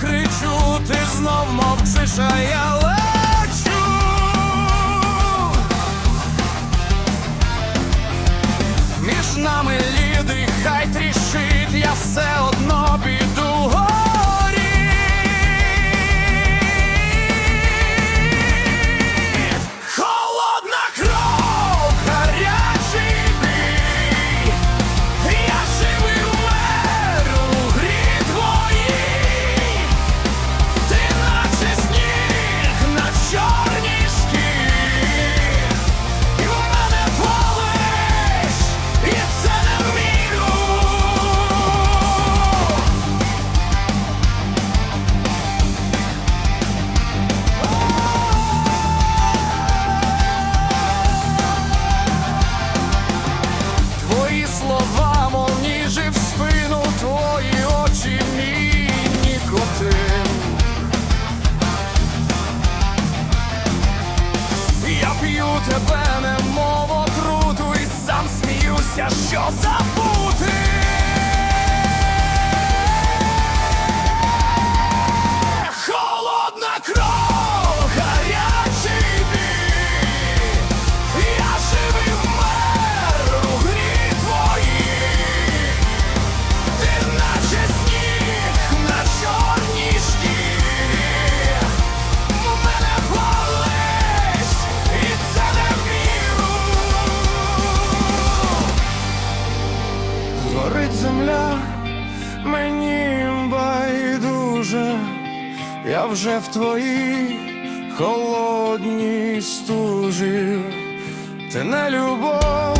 Кричу, ти знов мовчиш, а я тебе немов отруту І сам сміюся, що забути. Навіть земля мені байдуже, я вже в твоїй холодній стужі, ти не любов.